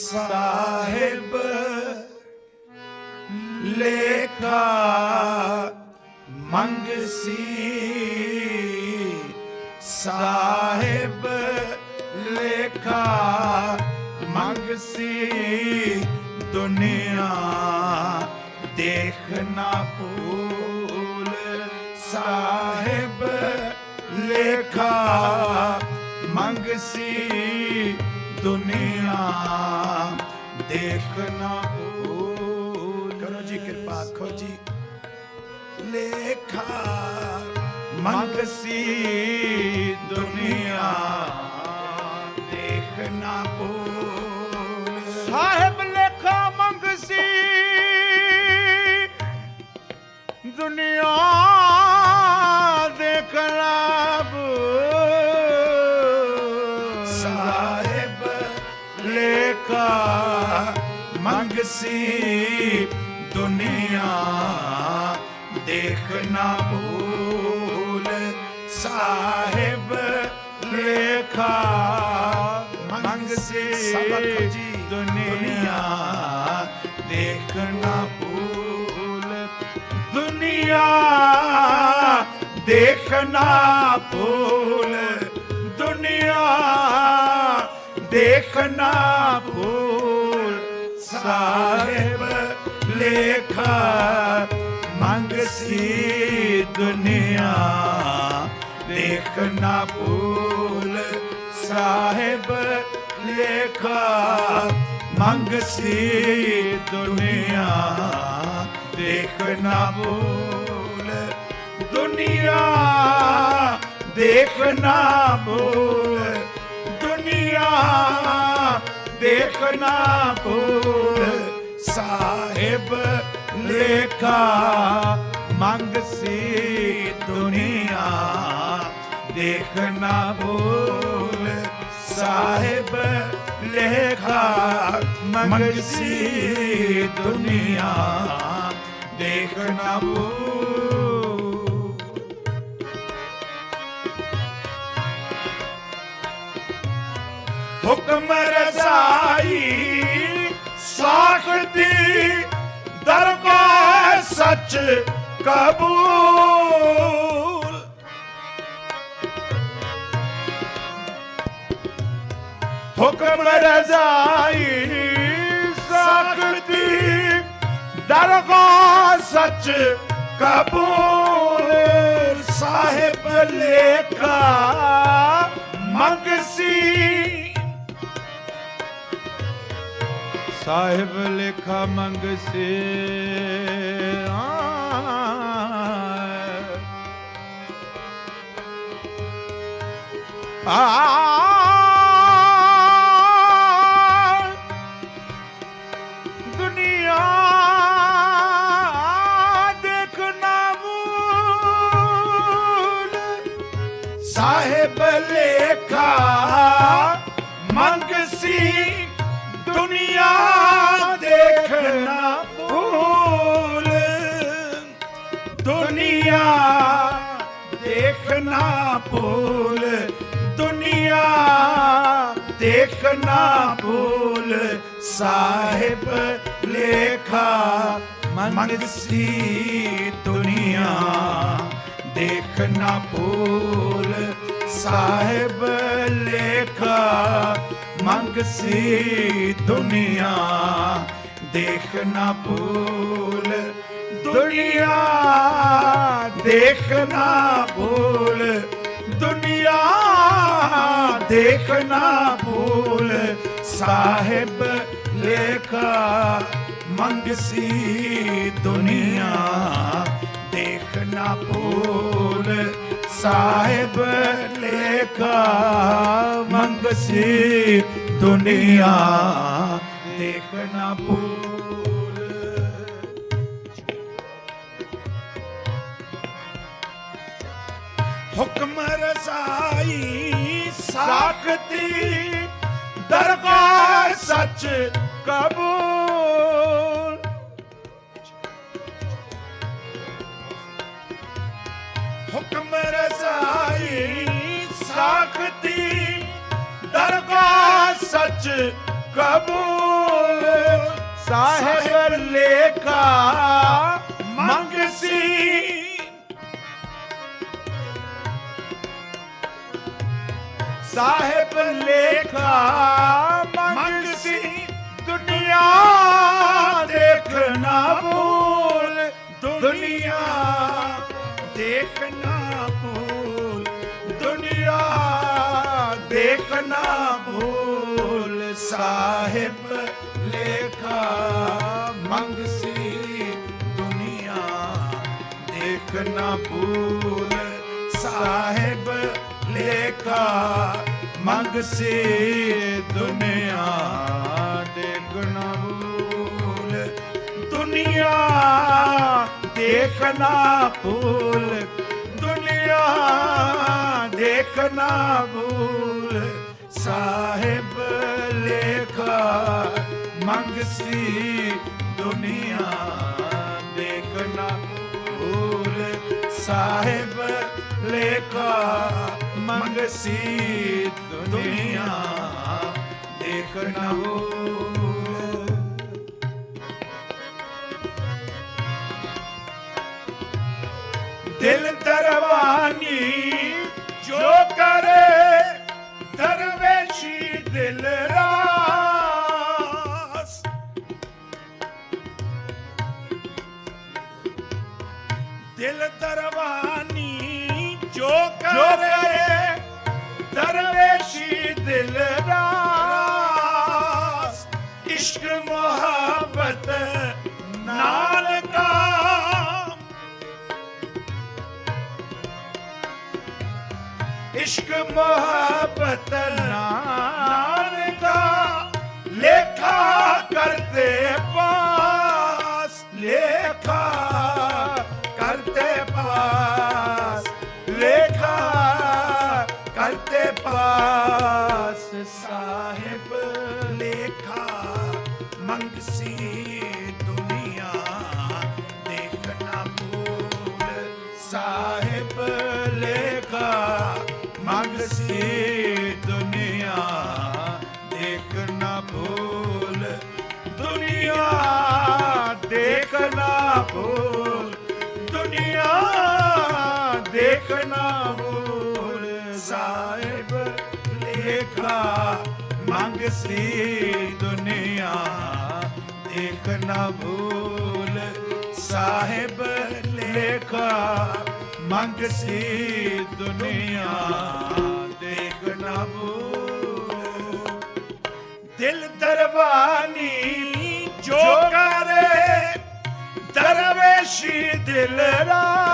ਸਾਹਿਬ ਲੇਖਾ ਮੰਗਸੀ ਸਾਹਿਬ ਦੁਨੀਆ ਦੇਖਣਾ ਭੂਲ ਕਰੋ ਜੀ, ਕਿਰਪਾ ਖੋ ਜੀ। ਲੇਖਾ ਮੰਗਸੀ ਦੁਨੀਆ ਦੇਖਣਾ ਭੂਲ। ਸਾਹਿਬ ਲੇਖਾ ਮੰਗਸੀ ਦੁਨੀਆ ਮੰਗਸੀ ਦੁਨੀਆ ਦੇਖਣਾ ਭੂਲ ਸਾਹਿਬ ਲੇਖਾ ਮੰਗਸੀ ਸਬਕ ਜੀ ਦੁਨੀਆ ਦੇਖਣਾ ਭੂਲ ਦੁਨੀਆ ਦੇਖਣਾ ਭੂਲ ਦੁਨੀਆ ਦੇਖਣਾ ਭੂਲ ਸਾਹਿਬ, ਲੇਖਾ ਮੰਗਸੀ ਦੁਨੀਆ ਦੇਖਣਾ ਭੂਲ ਸਾਹਿਬ, ਲੇਖਾ ਮੰਗਸੀ ਦੁਨੀਆ ਦੇਖਣਾ ਭੂਲ ਦੁਨੀਆ ਦੇਖਣਾ ਭੂਲ ਦੁਨੀਆ। ਦੇਖਣਾ ਭੂਲ ਸਾਹਿਬ ਲੇਖਾ ਮੰਗਸੀ ਦੁਨੀਆ। ਦੇਖਣਾ ਭੂਲ ਸਾਹਿਬ ਲੇਖਾ ਮੰਗਸੀ ਦੁਨੀਆ। ਦੇਖਣਾ ਭੂਲ ਹੁਕਮ ਰਜ਼ਾਈ, ਸਾਖਤੀ, ਦਰਬਾਰ ਸੱਚ ਕਬੂਲ। ਹੁਕਮ ਰਜ਼ਾਈ, ਸਾਖਤੀ, ਦਰਬਾਰ ਸੱਚ ਕਬੂਲ। ਸਾਹਿਬ ਲੇਖਾ ਮੰਗਸੀ ਸਾਹਿਬ ਲੇਖਾ ਮੰਗਸੀ ਆ ਦੇਖਣਾ ਭੂਲ ਸਾਹਿਬ ਲੇਖਾ ਮੰਗਸੀ ਦੁਨੀਆ ਦੇਖਣਾ ਭੂਲ ਸਾਹਿਬ ਲੇਖਾ ਮੰਗਸੀ ਦੁਨੀਆ ਦੇਖਣਾ ਭੂਲ ਦੁਨੀਆ ਦੇਖਣਾ ਭੂਲ ਦੇਖਣਾ ਭੂਲ ਸਾਹਿਬ ਲੇਖਾ ਮੰਗਸੀ ਦੁਨੀਆ। ਦੇਖਣਾ ਭੂਲ ਸਾਹਿਬ ਲੇਖਾ ਮੰਗਸੀ ਦੁਨੀਆ। ਦੇਖਣਾ ਭੂਲ। ਹੁਕਮ ਰਸਾਈ ਸਾਖਤੀ ਦਰਬਾਰ ਸੱਚ ਕਬੂਲ। ਹੁਕਮ ਰਸਾਈ ਸਾਖਤੀ ਦਰਬਾਰ ਸੱਚ ਕਬੂਲ। ਸਾਹਿਬ ਲੇਖਾ ਸਾਹਿਬ ਲੇਖਾ ਮੰਗ ਮੰਗ ਸੀ ਸੀ ਦੁਨੀਆ ਦੇਖਣਾ ਭੂਲ, ਦੁਨੀਆ ਦੇਖਣਾ ਭੂਲ, ਦੁਨੀਆ ਦੇਖਣਾ ਭੂਲ, ਸਾਹਿਬ ਲੇਖਾ ਮੰਗ ਸੀ ਦੁਨੀਆ ਦੇਖਣਾ ਭੂਲ, ਸਾਹਿਬ ਲੇਖਾ ਮੰਗ ਸੀ ਦੁਨੀਆ ਦੇਖਣਾ ਭੂਲ ਦੁਨੀਆ ਦੇਖਣਾ ਭੂਲ ਦੁਨੀਆ ਦੇਖਣਾ ਭੂਲ ਸਾਹਿਬ ਲੇਖਾ, ਮੰਗ ਸੀ ਦੁਨੀਆ ਦੇਖਣਾ ਭੂਲ ਸਾਹਿਬ ਲੇਖਾ ਮੰਗ ਸੀ ਦੁਨੀਆ ਦੇਖਣਾ ਭੂਲ ਦਿਲ ਦਰਵਾਨੀ ਜੋ ਕਰੇ ਦਰਵੇਸ਼ੀ ਦਿਲ ਰਾ ਦਿਲ ਇਸ਼ਕ ਮੁਹੱਬਤ ਨਾਲ ਕਾ ਇਸ਼ਕ ਮੁਹੱਬਤ ਨਾਲ ਤੁਲਸੀ ਦੁਨੀਆ, ਦੇਖ ਨਾ ਭੂਲ। ਦੁਨੀਆ, ਦੇਖ ਨਾ ਭੂਲ। ਦੁਨੀਆ, ਦੇਖ ਨਾ ਭੂਲ। ਸਾਹਿਬ, ਲੇਖਾ, ਮੰਗ ਸੀ ਦੁਨੀਆ, ਦੇਖ ਨਾ ਭੂਲ। ਸਾਹਿਬ, ਲੇਖਾ ਮੰਗ ਸੀ ਦੁਨੀਆ ਦੇ ਗਨਾਬੂ ਦਿਲ ਦਰਬਾਨੀ ਜੋ ਕਰੇ ਦਰਵੇਸ਼ੀ ਦਿਲ ਰਾਸ।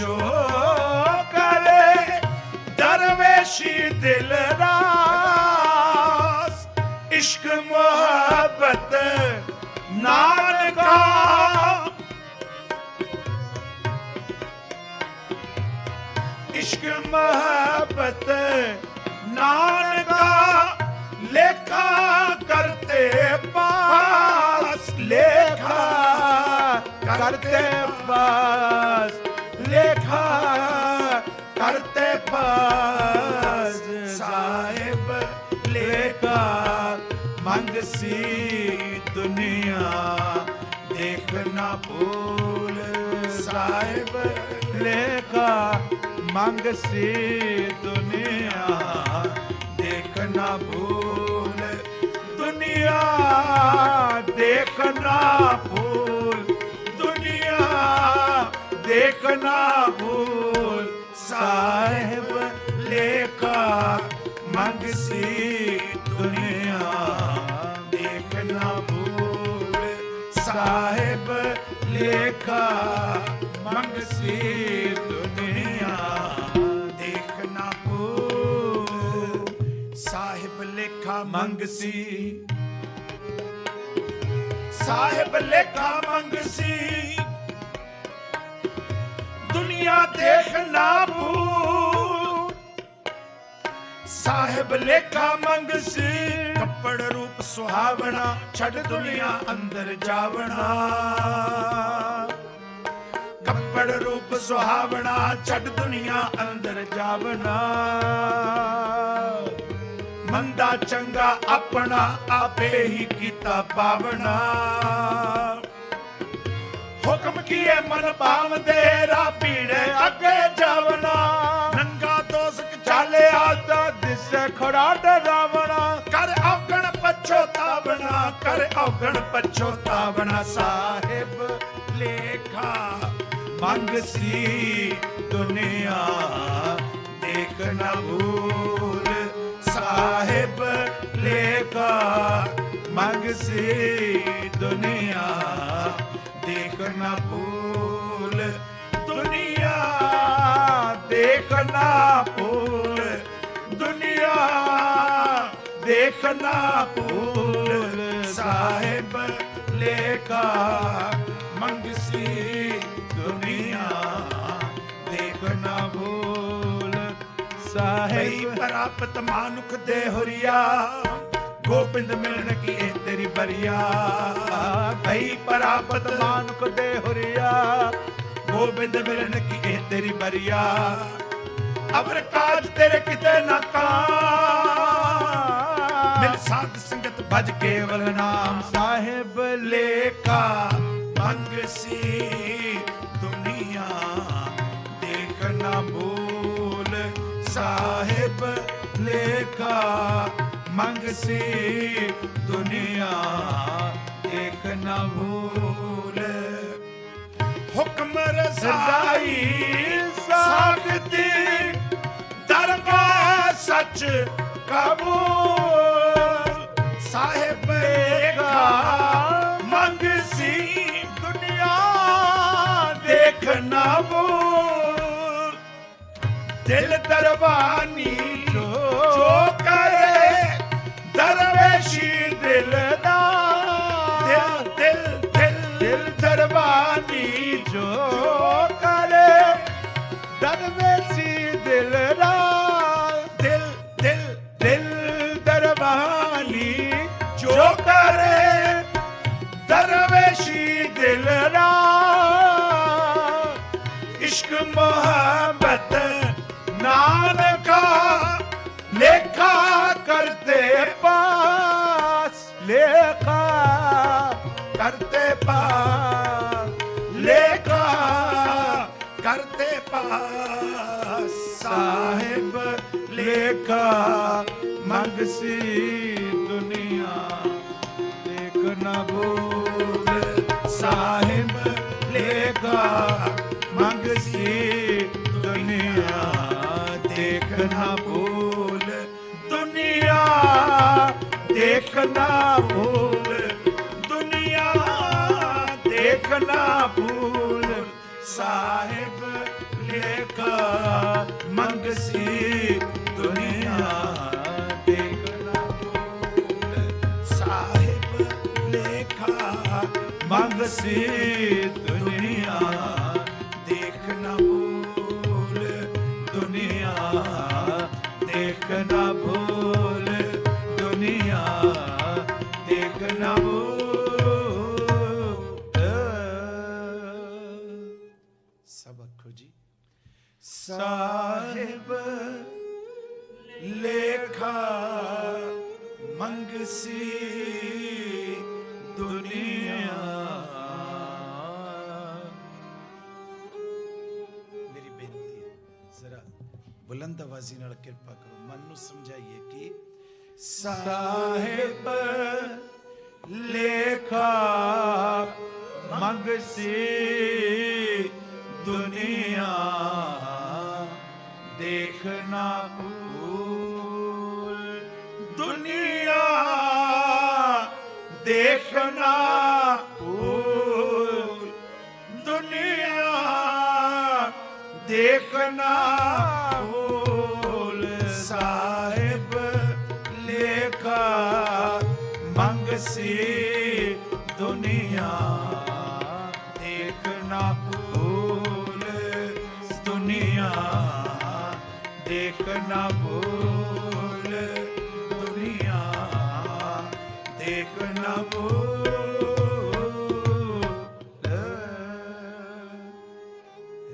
ਜੋ ਕਰੇ ਦਰਵੇਸ਼ੀ ਦਿਲ ਰਾਸ। ਮੁਹੱਬਤ ਨਾਨਕਾ ਮਹਬਤ ਨਾਨਕਾ ਲੇਖਾ ਕਰਤੇ ਪਾਸ, ਲੇਖਾ ਕਰਤੇ ਪਾਸ, ਲੇਖਾ ਕਰਤੇ ਪਾਸ। ਸਾਹਿਬ, ਲੇਖਾ ਮੰਗ ਸੀ ਦੁਨੀਆ ਦੇਖਣਾ ਭੂਲ। ਸਾਹਿਬ, ਲੇਖਾ ਮੰਗ ਸੀ ਦੁਨੀਆ, ਦੇਖਣਾ ਭੂਲ। ਦੁਨੀਆ, ਦੇਖਣਾ ਭੂਲ। ਦੁਨੀਆ, ਦੇਖਣਾ ਭੂਲ। ਸਾਹਿਬ ਲੇਖਾ ਮੰਗ ਸੀ ਲੇਖਾ ਮੰਗਸੀ ਸਾਹਿਬ ਲੇਖਾ ਮੰਗ ਸੀ। ਦੁਨੀਆ ਦੇਖਣਾ ਭੂਲ। ਸਾਹਿਬ ਲੇਖਾ ਮੰਗ ਸੀ। ਕੱਪੜ ਰੂਪ ਸੁਹਾਵਣਾ, ਛੱਡ ਦੁਨੀਆ ਅੰਦਰ ਜਾਵਣਾ। ਕੱਪੜ ਰੂਪ ਸੁਹਾਵਣਾ, ਛੱਡ ਦੁਨੀਆ ਅੰਦਰ ਜਾਵਣਾ। ਮੰਦਾ ਚੰਗਾ ਆਪਣਾ ਆਪੇ ਹੀ ਕੀਤਾ ਪਾਵਣਾ। ਹੁਕਮ ਕੀਏ ਮਨ ਭਾਵਦੇ ਰਾ ਪੀੜੇ ਅੱਗੇ ਜਾਵਣਾ। ਨੰਗਾ ਦੋਸਕ ਚਾਲਿਆ ਤਾਂ ਦਿਸੇ ਖੜਾ ਡਰਾਵਣਾ। ਕਰ ਔਗਣ ਪਛੋਤਾਵਣਾ ਕਰ ਔਗਣ ਪਛੋਤਾਵਣਾ ਸਾਹਿਬ। ਲੇਖਾ ਮੰਗ ਸੀ ਦੁਨੀਆ, ਦੇਖ ਨਾ ਭੂਲ। ਸਾਹਿਬ ਲੇਖਾ ਮਗਸੀ ਦੁਨੀਆ ਦੇਖ ਭੂਲ, ਦੁਨੀਆ ਦੇਖਨਾ ਭੂਲ, ਦੁਨੀਆ ਦੇਖਣਾ ਭੂਲ। ਸਾਹਿਬ ਲੇਖਾ ਮੰਗਸੀ ਦੁਨੀਆ ਦੇਖਣਾ ਭੂਲ। ਸਾਹਿਬ ਪ੍ਰਾਪਤ ਮਾਨੁਖ ਦੇ ਹੁਰੀਆ ਗੋਬਿੰਦ ਮਿਲਣ ਕੀ ਇਹ ਤੇਰੀ ਬਰੀਆ ਭਈ ਪ੍ਰਾਪਤ ਮਾਨੁਕ ਦੇ ਹੁਰੀਆ ਗੋਬਿੰਦ ਮਿਲਣ ਕੀ ਇਹ ਤੇਰੀ ਬਰੀਆ ਅਵਰ ਕਾਜ ਤੇਰੇ ਕਿਤੇ ਨਾ ਕਾਂ ਮਿਲ ਸਾਧ ਸੰਗਤ ਭਜ ਕੇਵਲ ਨਾਮ ਸਾਹਿਬ ਲੇਖਾ ਮੰਗ ਸੀ ਲੇਖਾ ਮੰਗ ਸੀ ਦੁਨੀਆ ਦੇਖ ਨਾ ਭੂਲ। ਹੁਕਮ ਰਜ਼ਾਈ ਸਾਖਤੀ ਦਰਗਾਹ ਸੱਚ ਕਬੂਲ। ਸਾਹਿਬ ਏਕਾ, ਮੰਗ ਸੀ ਦੁਨੀਆ, ਦੇਖ ਨਾ ਬੋਲ ਦਿਲ ਦਰਬਾਨੀ ਜੋ ਕਰੇ ਦਰਵੇਸੀ ਦਿਲ ਰਾ ਦਿਲ ਦਿਲ ਦਿਲ ਦਰਬਾਨੀ। ਜੋ ਕਰੇ ਦਰਵੇਸ਼ੀ ਦਿਲ ਰਾ ਇਸ਼ਕ ਮੁਹੱਬਤ ਨਾਨਕਾ ਲੇਖਾ ਕਰਤੇ ਪਾਸ। ਲੇਖਾ ਕਰਤੇ ਐਸੀ ਦੁਨੀਆ, ਦੇਖ ਨਾ ਭੂਲ ਸਾਹਿਬ, ਲੇਖਾ ਮੰਗ ਸੀ ਦੁਨੀਆ, ਦੇਖ ਨਾ ਭੂਲ ਦੁਨੀਆ, ਦੇਖ ਨਾ ਭੂਲ ਦੁਨੀਆ, ਦੇਖ ਨਾ ਭੂਲ ਸਾਹਿਬ, ਲੇਖਾ ਮੰਗ ਸੀ ਮੰਗਸੀ ਦੁਨੀਆ ਦੇਖਣਾ ਭੂਲ ਦੁਨੀਆ ਦੇਖਣਾ ਭੂਲ ਦੁਨੀਆ, ਦੇਖ ਨਾ ਸਭ ਅੱਖੋ ਜੀ। ਸਾਹਿਬ ਲੇਖਾ ਮੰਗਸੀ ਬੁਲੰਦ ਆਵਾਜ਼ੀ ਨਾਲ ਕਿਰਪਾ ਕਰੋ। ਮਨ ਨੂੰ ਸਮਝਾਈਏ ਕਿ ਸਾਹਿਬ ਲੇਖਾ ਮੰਗਸੀ ਦੁਨੀਆ ਦੇਖਣਾ ਭੂਲ। ਦੁਨੀਆ ਦੇਖਣਾ ਭੂਲ। ਦੁਨੀਆ ਦੇਖਣਾ ਭੂਲ ਦੁਨੀਆ ਦੇਖਣਾ ਭੂਲ